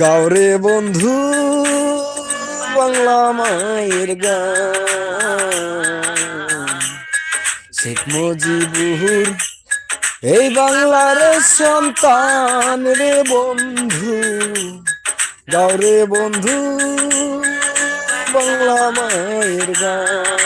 গাউরে বন্ধু, বাংলা মায়ের গান। শেখ মুজিবুর, এই বাংলার সন্তান রে বন্ধু। গাউরে বন্ধু, বাংলা মায়ের গান।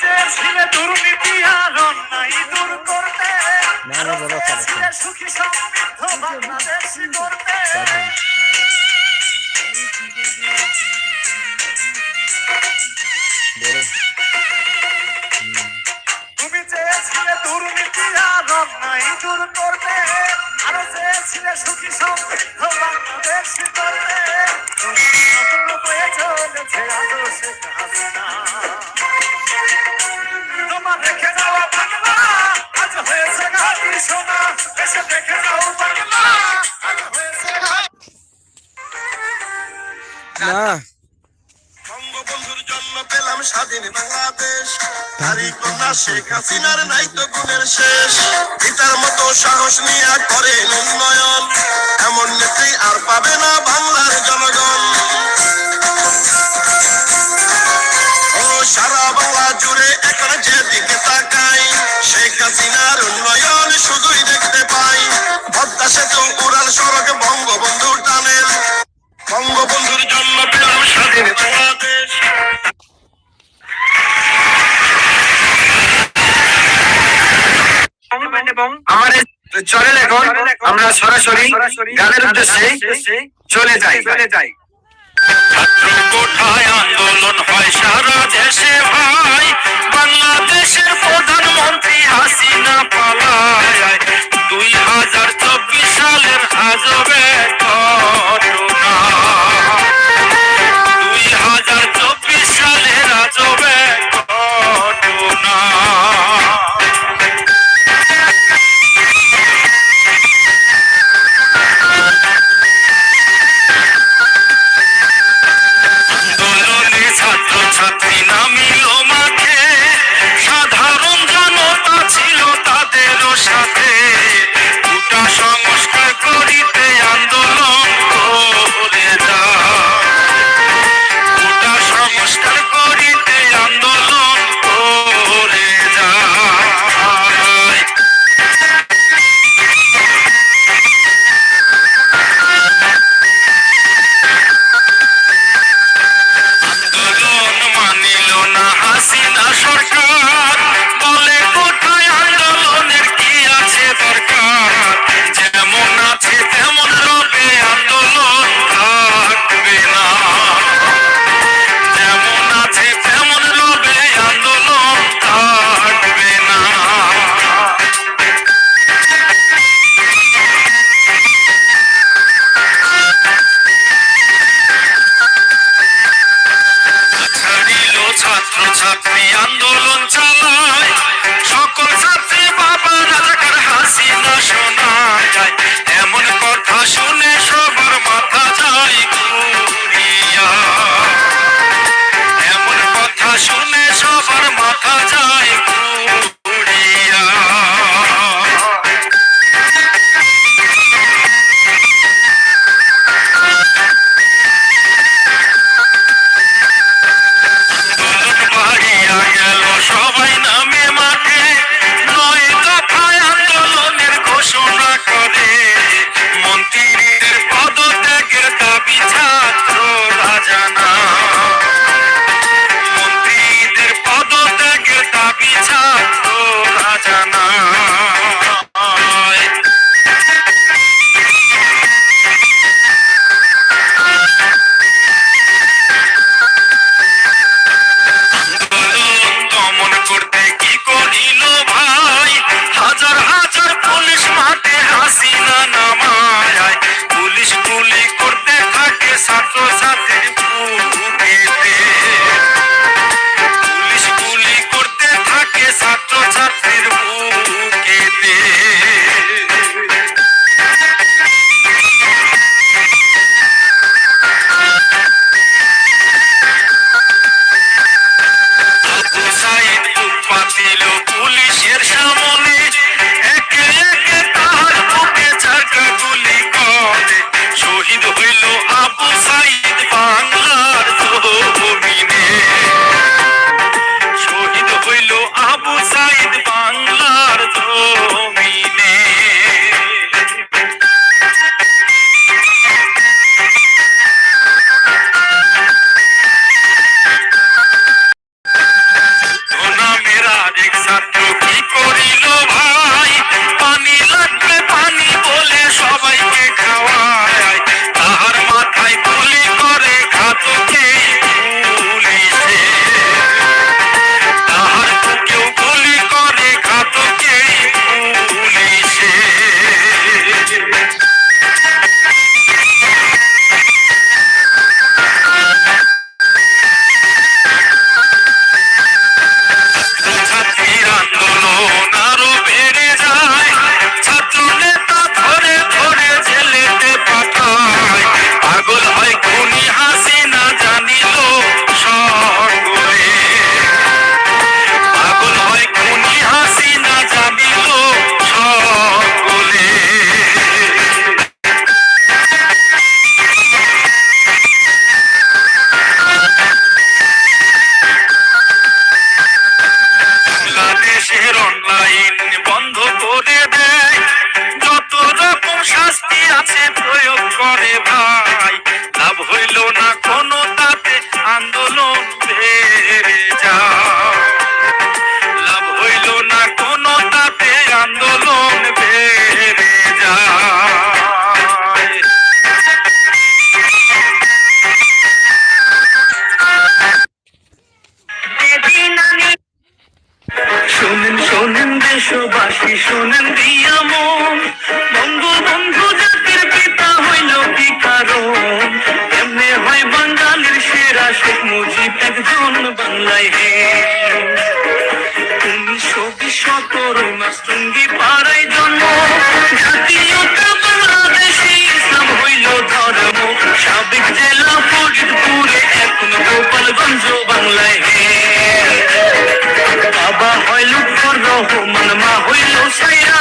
চেয়েছিলে দুর্নীতি আর অন্যায় দূর করতে সুখী সমৃদ্ধ বাংলাদেশ করতে ও সারা বাংলা জুড়ে এখন যেদিকে তাকাই, শেখ হাসিনার উন্নয়ন শুধুই দেখতে পাই। পদ্মা সেতু, উড়াল সড়ক, বঙ্গবন্ধুর টানেল। বঙ্গবন্ধুর জন্য পেলাম স্বাধীন বাংলাদেশ। আমার চলে এখন আমরা সরাসরি গানের উদ্দেশ্যে চলে যাই। চলে যাই। কোঠায় আন্দোলন হয় সারা দেশে ভাই। বাংলাদেশের প্রধানমন্ত্রী হাসিনা পালায়। দুই হাজার চব্বিশ সালের আজবে করুণা সঙ্গী পাড়াই জন্ম। জাতীয়তা বাংলাদেশে ইসলাম হইল ধর্ম। সাবেক জেলা ফরিদপুরে এখন গোপালগঞ্জ বাংলায়। বাবা হইল রহমান, মা হইল সাইরা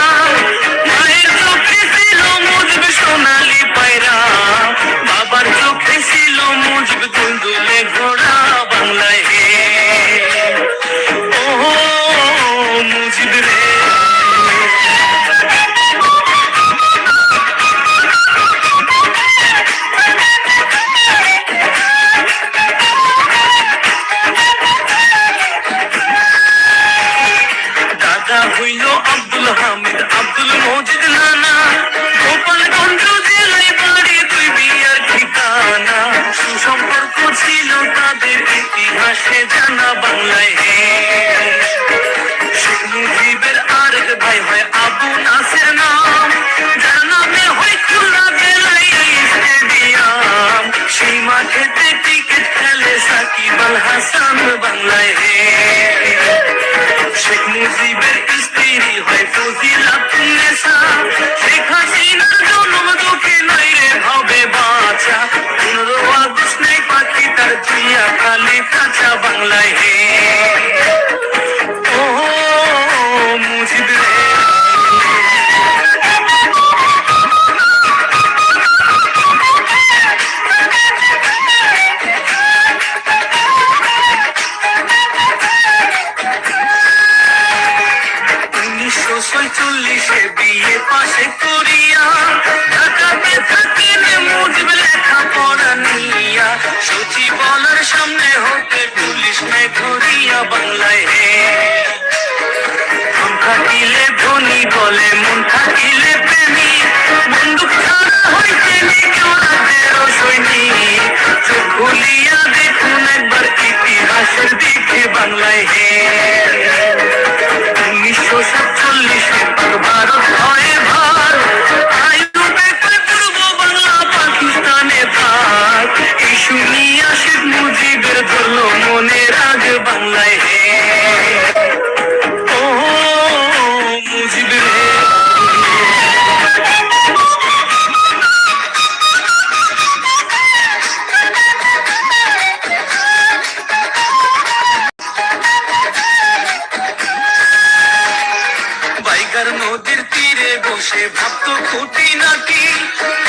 নদীর তীরে বসে ভাবতো খুঁটি নাকি?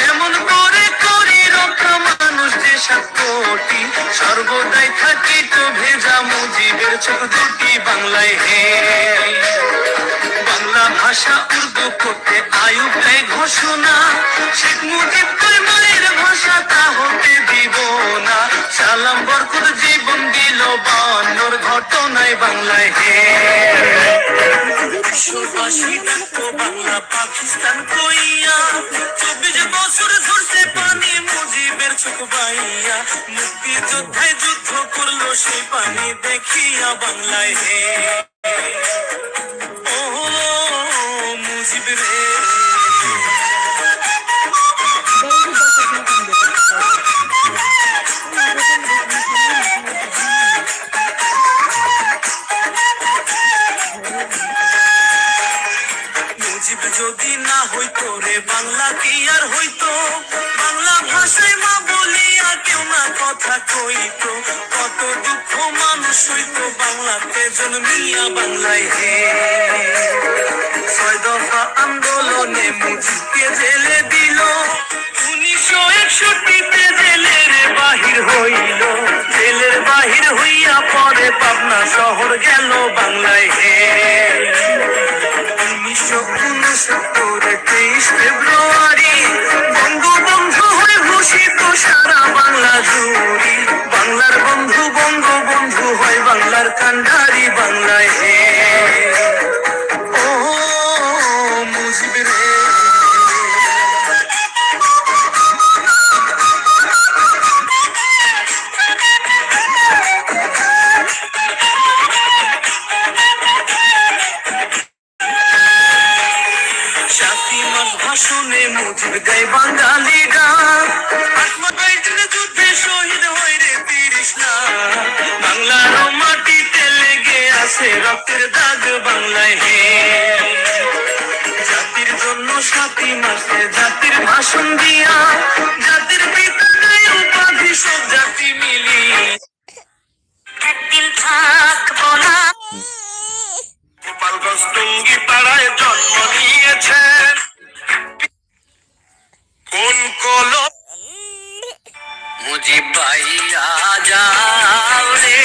এমন করে করে রক্ষা মানুষ যে সাত কোটি, সর্বদাই থাকি তো ভেজা মুজিবের চোখ দুটি বাংলায় হে বাংলা ভাষা উর্দু করতে আয়ু দেয় ঘোষণা। শেখ মুজিব কই মায়ের ভাষা তা হতে দিব না। সালাম, বরকত, জীবন দিল বান্নর ঘটনায় বাংলায় হে বিশ্ববাসী বাংলা, পাকিস্তান কইয়া। চব্বিশ বছর ধরছে পানি মুজিবের চোখ বাইয়া মুক্তি যোদ্ধায় যুদ্ধ করল সেই পানি দেখিয়া বাংলায় হে। যদি না হইতো রে, বাংলা কি আর হইতো? মা বলিয়া কেউ না কথা কইতো। কত দুঃখ মানুষ হইতো বাংলাতে জন্মিয়া বাংলায় হে। ছয় দফা আন্দোলনে মুজিবকে জেলে দিল। উনিশশো একষট্টিতে জেলের বাহির হইল। জেলের বাহির হইয়া পরে পাবনা শহর গেল বাংলায় হে। বাংলা মাস ভাষণে মুজিব গাই বাঙালি গান আত্মা যুদ্ধে শহীদ হয় রে তিরিশ লাখ। বাংলার মাটিতে লেগে আছে রক্তের দাগ বাংলায় হে। জাতির জন্য সাতই মাসে জাতির ভাষণ দিয়া, জাতির পিতা উপাধি সব জাতি মিলি একদিন থাকব না গোপালগঞ্জ টুঙ্গি পাড়ায় জন্ম নিয়েছেন। কোন কল? মুজিব ভাইয়া যাও রে।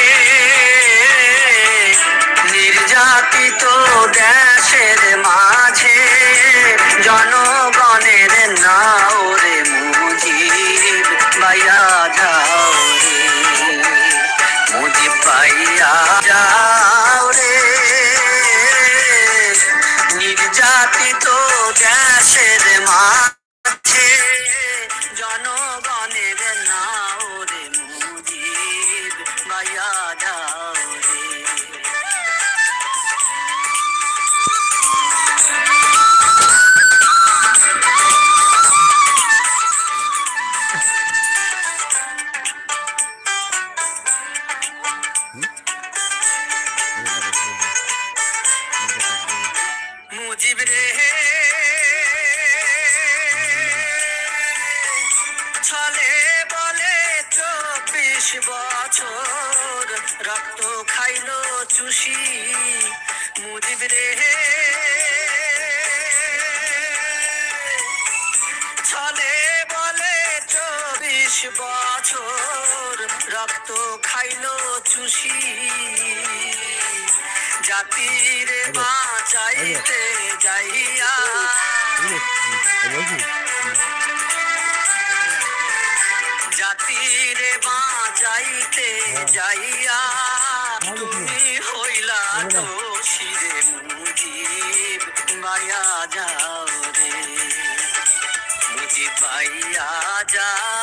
জাতির বাঁচাইতে যাইয়া। জাতির বাঁচাইতে যাইয়া। তুমি হইলা দোষীরে মুজিব, মায়া যাও রে। মুজিব পাইয়া যাও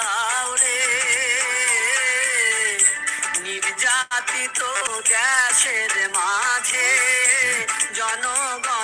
দেশের মাঝে জনগণের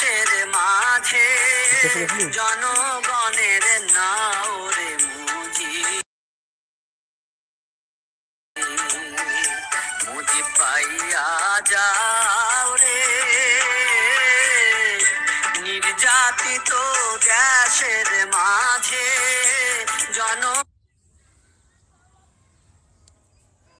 দেশের মাঝে জনগণের নাওরে মুজি। মুজি পাইয়া যাও রে। নির্যাতিত গ্যাসের